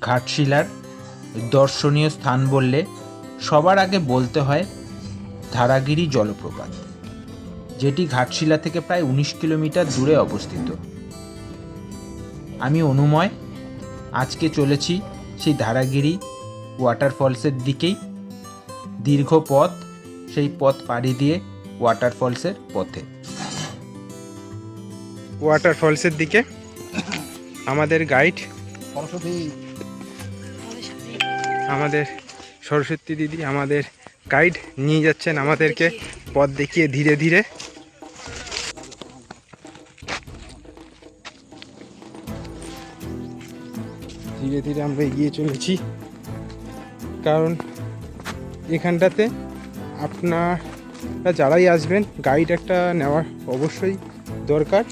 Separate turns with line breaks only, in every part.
ঘাটশিলার দর্শনীয় স্থান বললে সবার আগে বলতে হয় ধারাগিরি জলপ্রপাত যেটি ঘাটশিলা থেকে প্রায় উনিশ কিলোমিটার দূরে অবস্থিত। আমি অনুময় আজকে চলেছি সেই ধারাগিরি ওয়াটারফলসের দিকেই। দীর্ঘ পথ সেই পথ পাড়ি দিয়ে ওয়াটারফলসের পথে।
ওয়াটারফলসের দিকে আমাদের গাইড আমাদের সরস্বতী দিদি আমাদের গাইড নিয়ে যাচ্ছেন আমাদেরকে পথ দেখিয়ে ধীরে ধীরে। ধীরে ধীরে আমরা এগিয়ে চলেছি। কারণ এখানটাতে আপনারা যারাই আসবেন গাইড একটা নেওয়ার অবশ্যই দরকার।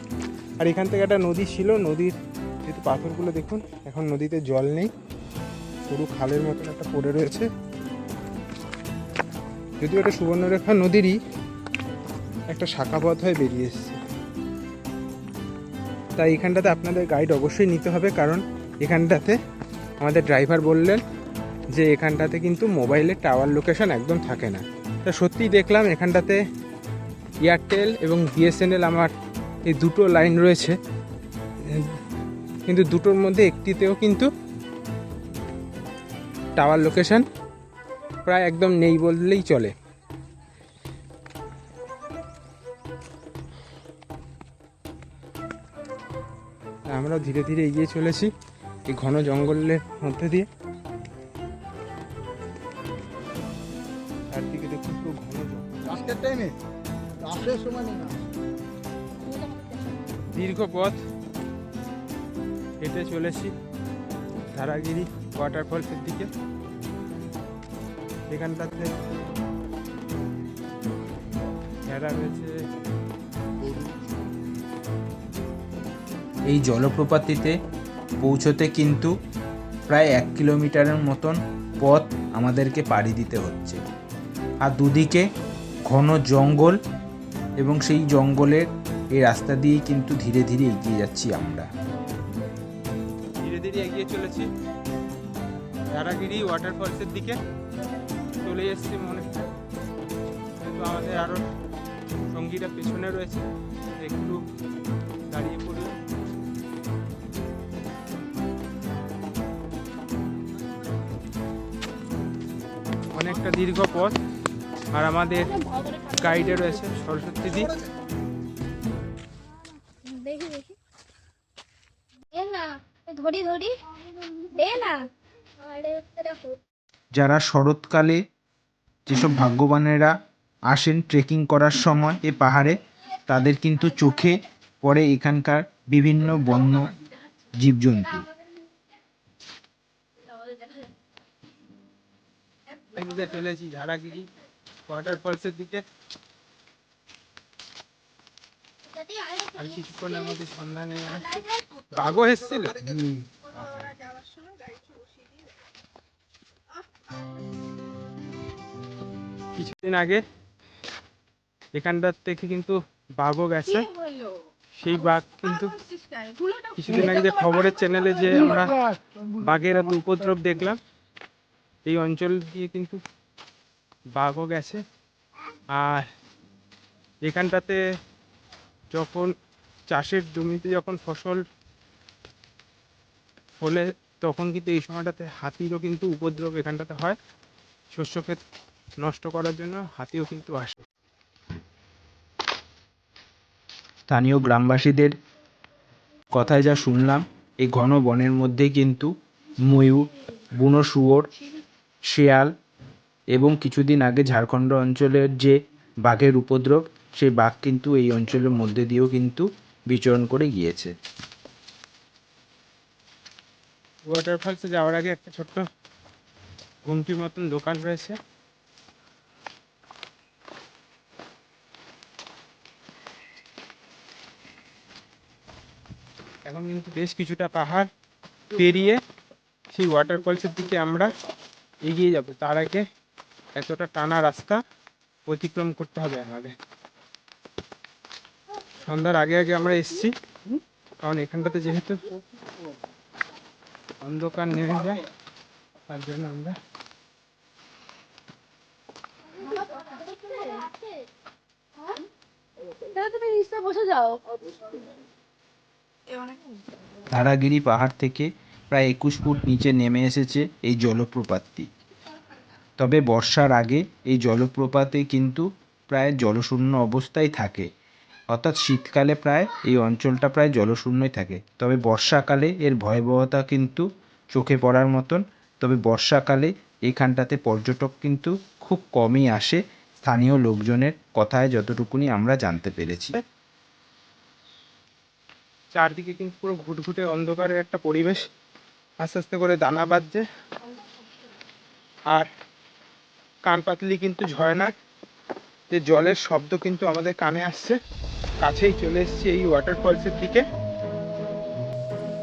আর এখান থেকে একটা নদী ছিল, নদীর যেহেতু পাথরগুলো দেখুন, এখন নদীতে জল নেই। সরু খালের মতন একটা পড়ে রয়েছে। যদিও এটা সুবর্ণরেখা নদীরই একটা শাখা পথ হয়ে বেরিয়ে এসছে। তাই এখানটাতে আপনাদের গাইড অবশ্যই নিতে হবে, কারণ এখানটাতে আমাদের ড্রাইভার বললেন যে এখানটাতে কিন্তু মোবাইলের টাওয়ার লোকেশন একদম থাকে না। তা সত্যিই দেখলাম এখানটাতে এয়ারটেল এবং বিএসএনএল আমার এই দুটো লাইন রয়েছে। কিন্তু দুটোর মধ্যে একটিতেও কিন্তু টাওয়ার লোকেশন প্রায় একদম নেই বললেই চলে। আমরা ধীরে ধীরে এগিয়ে চলেছি এই ঘন জঙ্গলের মধ্যে দিয়ে। চারদিকে দেখুন পুরো ঘন
টাইমে? রাত্রের সময় নেই
দীর্ঘ পথ হেঁটে চলেছি। ধারাগিরি। ওয়াটারফলসের দিকে। এখানটাতে রয়েছে।
এই জলপ্রপাতিতে পৌঁছতে কিন্তু প্রায় এক কিলোমিটারের মতন পথ আমাদেরকে পাড়ি দিতে হচ্ছে। আর দুদিকে ঘন জঙ্গল এবং সেই জঙ্গলের এই রাস্তা দিয়েই কিন্তু ধীরে ধীরে এগিয়ে যাচ্ছি আমরা।
ধীরে ধীরে এগিয়ে চলেছি। ধারাগিরি ওয়াটারফলসের দিকে চলে এসেছি মনে কিন্তু আমাদের আরও সঙ্গীরা পেছনে রয়েছে, একটু দাঁড়িয়ে পড়ি অনেকটা দীর্ঘ পথ, আর আমাদের গাইডে রয়েছে সরস্বতী দি।
দেখি দেখি। ধরি ধরি। দে না।
যারা শরৎকালে যেসব ভাগ্যবানেরা আসেন ট্রেকিং করার সময় এ পাহাড়ে তাদের কিন্তু চোখে পড়ে এখানকার বিভিন্ন বন্য জীবজন্তু।
চলেছি ঝাড়াগিরি ওয়াটারফলসের দিকে। আর কিছুক্ষণের মধ্যে সন্ধানে বাঘও এসেছিল? কিছুদিন আগে এখানটার থেকে কিন্তু বাঘও গেছে। সেই বাঘ কিন্তু কিছুদিন আগে যে খবরের চ্যানেলে যে আমরা বাঘের এত উপদ্রব দেখলাম এই অঞ্চল দিয়ে কিন্তু বাঘও গেছে। আর এখানটাতে যখন চাষের জমিতে যখন ফসল ফলে তখন কিন্তু এই সময়টাতে হাতিরও কিন্তু উপদ্রব এখানটাতে হয়। শস্য ক্ষেত নষ্ট করার জন্য হাতিও কিন্তু আসে।
স্থানীয় গ্রামবাসীদের কথায় যা শুনলাম এই ঘন বনের মধ্যে কিন্তু ময়ূর বুনো শুয়োর শেয়াল এবং কিছুদিন আগে ঝাড়খণ্ড অঞ্চলের যে বাঘের উপদ্রব সেই বাঘ কিন্তু এই অঞ্চলের মধ্যে দিয়েও কিন্তু বিচরণ করে গিয়েছে।
ওয়াটারফলসে যাওয়ার আগে একটা ছোট্ট ঘুমটির মতন দোকান রয়েছে। এখন কিন্তু বেশ কিছুটা পাহাড় পেরিয়ে সেই ওয়াটার ওয়াটারফলসের দিকে আমরা এগিয়ে যাব। তার আগে এতটা টানা রাস্তা অতিক্রম করতে হবে আমাদের। সন্ধ্যার আগে আগে আমরা এসেছি। কারণ এখানটাতে যেহেতু অন্ধকার নেমে যায়, তার জন্য আমরা
তুমি বসে যাও।
ধারাগিরি পাহাড় থেকে প্রায় একুশ ফুট নিচে নেমে এসেছে এই জলপ্রপাতটি। তবে বর্ষার আগে এই জলপ্রপাতে কিন্তু প্রায় জলশূন্য অবস্থায় থাকে। অর্থাৎ শীতকালে প্রায় এই অঞ্চলটা প্রায় জলশূন্যই থাকে। তবে বর্ষাকালে এর ভয়াবহতা কিন্তু চোখে পড়ার মতন। তবে বর্ষাকালে এখানটাতে পর্যটক কিন্তু খুব কমই আসে। স্থানীয় লোকজনের কথায় যতটুকুনি আমরা জানতে পেরেছি।
চারদিকে কিন্তু পুরো ঘুটঘুটে অন্ধকারের একটা পরিবেশ। আস্তে আস্তে করে দানা বাজছে আর কান পাতলি কিন্তু ঝর্ণার যে জলের শব্দ কিন্তু আমাদের কানে আসছে। কাছেই চলে এসেছি এই ওয়াটারফলসের দিকে।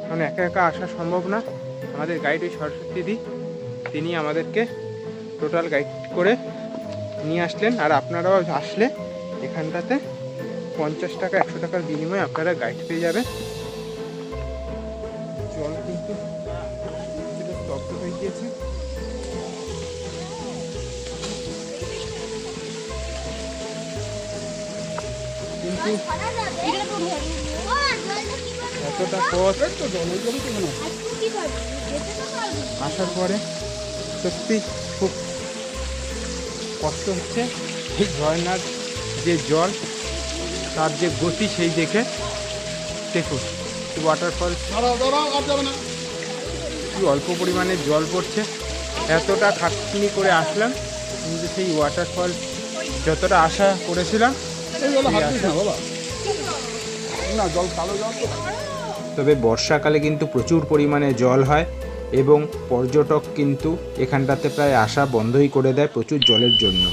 কারণ একা একা আসা সম্ভব না। আমাদের গাইড ওই সরস্বতী দি তিনি আমাদেরকে টোটাল গাইড করে নিয়ে আসলেন। আর আপনারাও আসলে এখানটাতে পঞ্চাশ টাকা, একশো টাকার বিনিময়ে আপনারা গাইড পেয়ে যাবেন। জল কিন্তু স্তব্ধ হয়ে গিয়েছে। কিন্তু এতটা পথ আসার পরে সত্যি খুব কষ্ট হচ্ছে। এই ঝর্ণার যে জল তার যে গতি সেই দেখে দেখুন ওয়াটারফল কি অল্প পরিমাণে জল পড়ছে। এতটা খাটনি করে আসলাম কিন্তু সেই ওয়াটারফল যতটা আশা করেছিলাম
এই জলে হাত দিস না জল জল
তবে বর্ষাকালে কিন্তু প্রচুর পরিমাণে জল হয় এবং পর্যটক কিন্তু এখানটাতে প্রায় আসা বন্ধই করে দেয় প্রচুর জলের জন্য।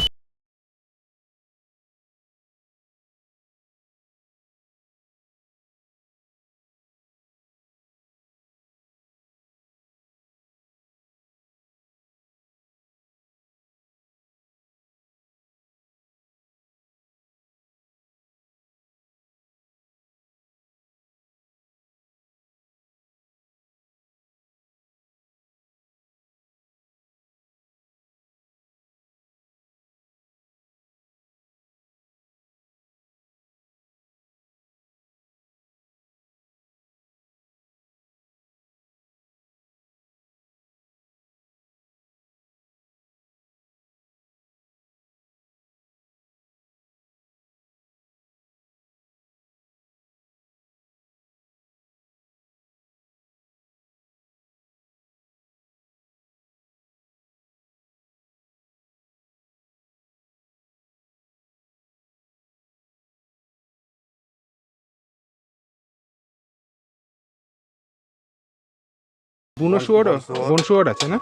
বুনো শুয়োরও বন শুয়োর আছে না?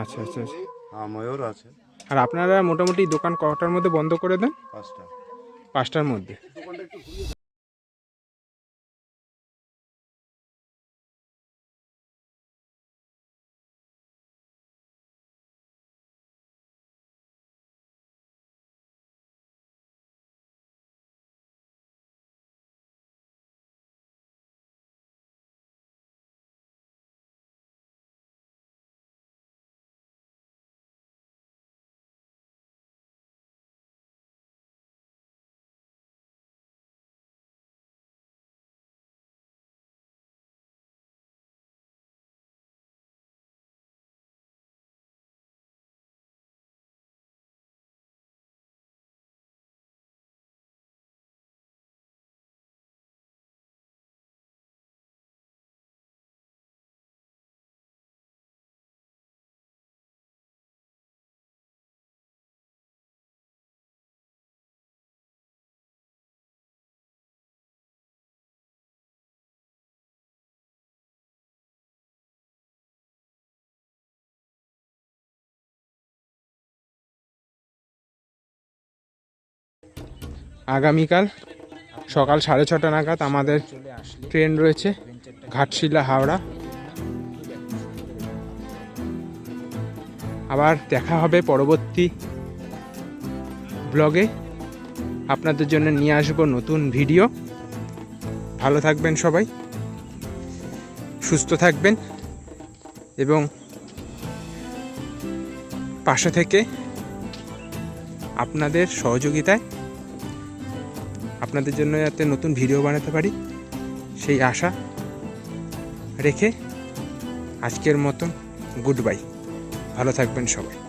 আচ্ছা আচ্ছা আচ্ছা।
হ্যাঁ ময়ূর আছে।
আর আপনারা মোটামুটি দোকান কটার মধ্যে বন্ধ করে দেন?
পাঁচটা।
পাঁচটার মধ্যে। আগামীকাল সকাল সাড়ে ছটা নাগাদ আমাদের ট্রেন রয়েছে, ঘাটশিলা হাওড়া। আবার দেখা হবে পরবর্তী ব্লগে। আপনাদের জন্য নিয়ে আসব নতুন ভিডিও। ভালো থাকবেন সবাই, সুস্থ থাকবেন এবং পাশে থেকে আপনাদের সহযোগিতায় আপনাদের জন্য যাতে নতুন ভিডিও বানাতে পারি, সেই আশা রেখে আজকের মতন গুড বাই। ভালো থাকবেন সবাই।